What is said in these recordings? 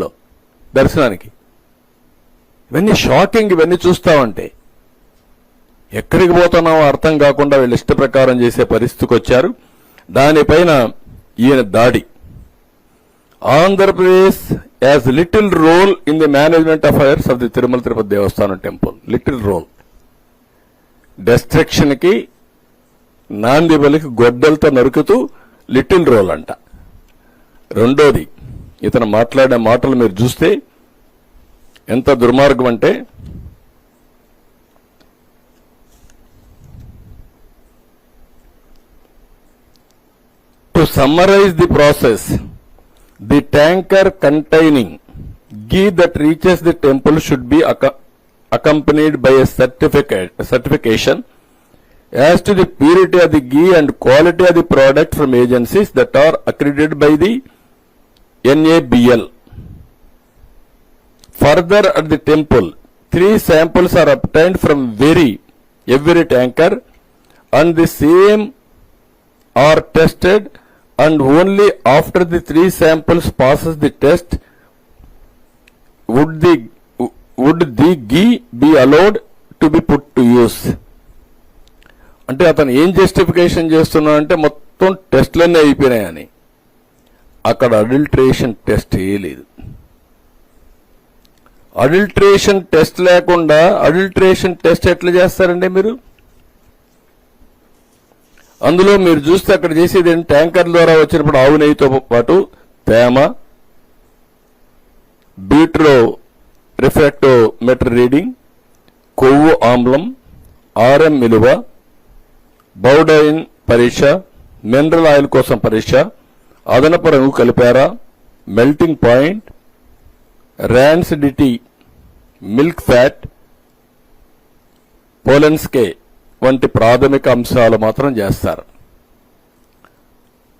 లో దర్శనానికి. ఇవన్నీ షాకింగ్ ఇవన్నీ చూస్తామంటే ఎక్కడికి పోతున్నామో అర్థం కాకుండా వీళ్ళు ఇష్ట ప్రకారం చేసే పరిస్థితికి వచ్చారు. దానిపైన ఈయన దాడి. Andhra Pradesh has little role in the management affairs of the Tirumala Tirupati Devasthanam temple. Little role. డెస్ట్రక్షన్కి నాంది బలికి గొడ్డలతో నరుకుతూ లిటిల్ రోల్ అంట. రెండోది ఇతను మాట్లాడిన మాటలు మీరు చూస్తే ఎంత దుర్మార్గం అంటే to summarize the process the tanker containing ghee that reaches the temple should be accompanied by a certificate certification as to the purity of the ghee and quality of the product from agencies that are accredited by the NABL. Further, at the temple, three samples are obtained from very every tanker, and the same are tested, and only after the three samples passes the test would the would the ghee be allowed to be put to use. అంటే అతను ఏం justification చేస్తున్నా అంటే మొత్తం టెస్ట్లన్నీ అయిపోయినాయని అక్కడ adulteration test వేయలేదు అడల్ట్రేషన్ టెస్ట్ లేకుండా అడల్ట్రేషన్ టెస్ట్ ఎట్లా చేస్తారండి మీరు అందులో మీరు చూస్తే అక్కడ చేసేది ఏంటి? ట్యాంకర్ ద్వారా వచ్చినప్పుడు ఆవు నెయ్యితో పాటు తేమ బీట్రో రిఫ్రాక్టోమీటర్ రీడింగ్ కొవ్వు ఆమ్లం ఆర్ఎం విలువ బౌడైన్ పరీక్ష మినరల్ ఆయిల్ కోసం పరీక్ష అదనపు రంగు కలిపారా? Melting point rancidity milk fat Polenske వంటి ప్రాథమిక అంశాలు మాత్రం చేస్తారు.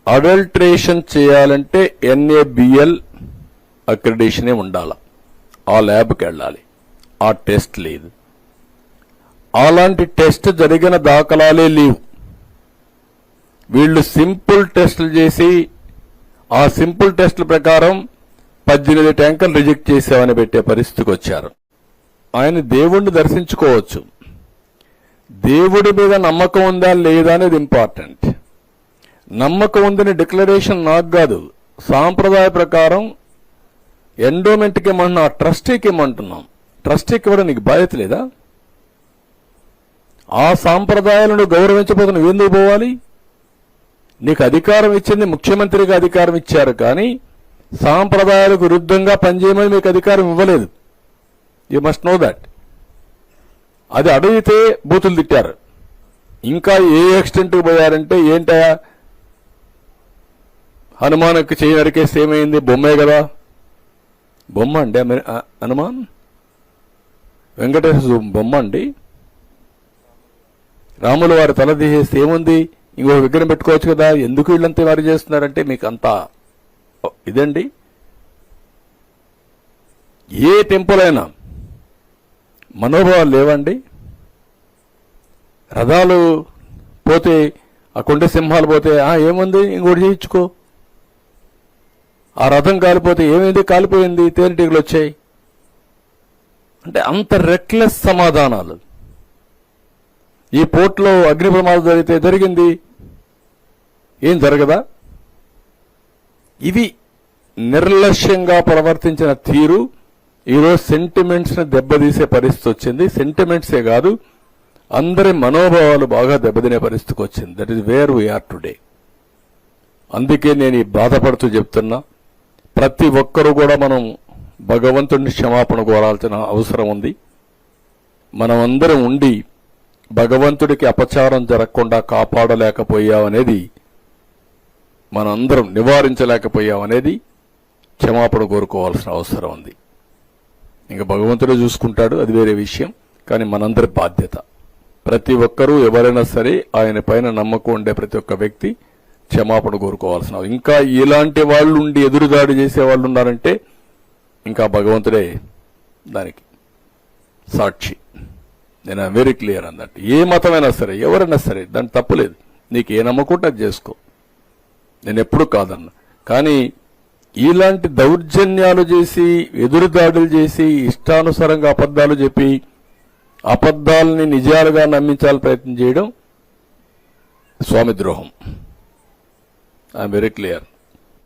అడల్ట్రేషన్ చేయాలంటే ఎన్ఏబిఎల్ అక్రిడేషనే ఉండాలి. ఆ ల్యాబ్కి వెళ్ళాలి. ఆ టెస్ట్ లేదు. అలాంటి టెస్ట్ జరిగిన దాఖలాలే లేవు. వీళ్ళు సింపుల్ టెస్టులు చేసి ఆ సింపుల్ టెస్టుల ప్రకారం పద్దెనిమిది ట్యాంకర్లు రిజెక్ట్ చేసామని పెట్టే పరిస్థితికి వచ్చారు. ఆయన దేవుణ్ణి దర్శించుకోవచ్చు. దేవుడి మీద నమ్మకం ఉందా లేదా అనేది ఇంపార్టెంట్. నమ్మకం ఉందని డిక్లరేషన్ నాకు కాదు. సాంప్రదాయ ప్రకారం ఎండోమెంట్కి ఇమ్మంటున్నాం ట్రస్టీకి ఇమ్మంటున్నాం. ట్రస్టీకి ఇవ్వడం నీకు బాధ్యత లేదా? ఆ సాంప్రదాయాలను గౌరవించబోతున్న ఎందుకు పోవాలి? నీకు అధికారం ఇచ్చింది ముఖ్యమంత్రిగా అధికారం ఇచ్చారు కానీ సాంప్రదాయాలకు విరుద్ధంగా పనిచేయమని మీకు అధికారం ఇవ్వలేదు. యూ మస్ట్ నో దాట్ అది అడిగితే బూతులు తిట్టారు. ఇంకా ఏ ఎక్స్టెంట్కి పోయారంటే ఏంటా హనుమాన్కి చేయి నరికేస్తే ఏమైంది? బొమ్మే కదా. బొమ్మ అండి హనుమాన్? వెంకటేశ్వర బొమ్మ అండి. రాముల వారి తల తీసేస్తే ఏముంది? ఇంకో విగ్రహం పెట్టుకోవచ్చు కదా ఎందుకు వీళ్ళంతా వారు చేస్తున్నారంటే మీకు అంత ఇదండి. ఏ టెంపుల్ అయినా మనోభావాలు లేవండి. రథాలు పోతే ఆ కొండ సింహాలు పోతే ఆ ఏముంది? ఇంకోటి చేయించుకో. ఆ రథం కాలిపోతే ఏమైంది? కాలిపోయింది తేనెటీగలు వచ్చాయి. అంటే అంత రెక్లెస్ సమాధానాలు. ఈ పోర్ట్లో అగ్ని ప్రమాదం జరిగితే జరిగింది. ఏం జరగదా? ఇవి నిర్లక్ష్యంగా ప్రవర్తించిన తీరు. ఈరోజు సెంటిమెంట్స్ని దెబ్బతీసే పరిస్థితి వచ్చింది. సెంటిమెంట్సే కాదు అందరి మనోభావాలు బాగా దెబ్బతినే పరిస్థితికి వచ్చింది. That is where we're today అందుకే నేను ఈ బాధపడుతూ చెప్తున్నా. ప్రతి ఒక్కరూ కూడా మనం భగవంతుడిని క్షమాపణ కోరాల్సిన అవసరం ఉంది. మనమందరం ఉండి భగవంతుడికి అపచారం జరగకుండా కాపాడలేకపోయావనేది మనందరం నివారించలేకపోయామనేది క్షమాపణ కోరుకోవాల్సిన అవసరం ఉంది. ఇంకా భగవంతుడే చూసుకుంటాడు అది వేరే విషయం కానీ మనందరి బాధ్యత. ప్రతి ఒక్కరూ ఎవరైనా సరే ఆయన పైన నమ్మకం ఉండే ప్రతి ఒక్క వ్యక్తి క్షమాపణ కోరుకోవాల్సిన ఇంకా ఇలాంటి వాళ్ళు ఉండి ఎదురుదాడి చేసే వాళ్ళు ఉన్నారంటే ఇంకా భగవంతుడే దానికి సాక్షి. నేను వెరీ క్లియర్ అన్నట్టు ఏ మతమైనా సరే ఎవరైనా సరే దాని తప్పులేదు నీకు ఏ నమ్మకుంటే అది చేసుకో. నేను ఎప్పుడు కాదన్న. కానీ ఇలాంటి దౌర్జన్యాలు చేసి ఎదురుదాడులు చేసి ఇష్టానుసారంగా అబద్ధాలు చెప్పి అబద్ధాలని నిజాలుగా నమ్మించాలి ప్రయత్నం చేయడం స్వామి ద్రోహం. I'm very clear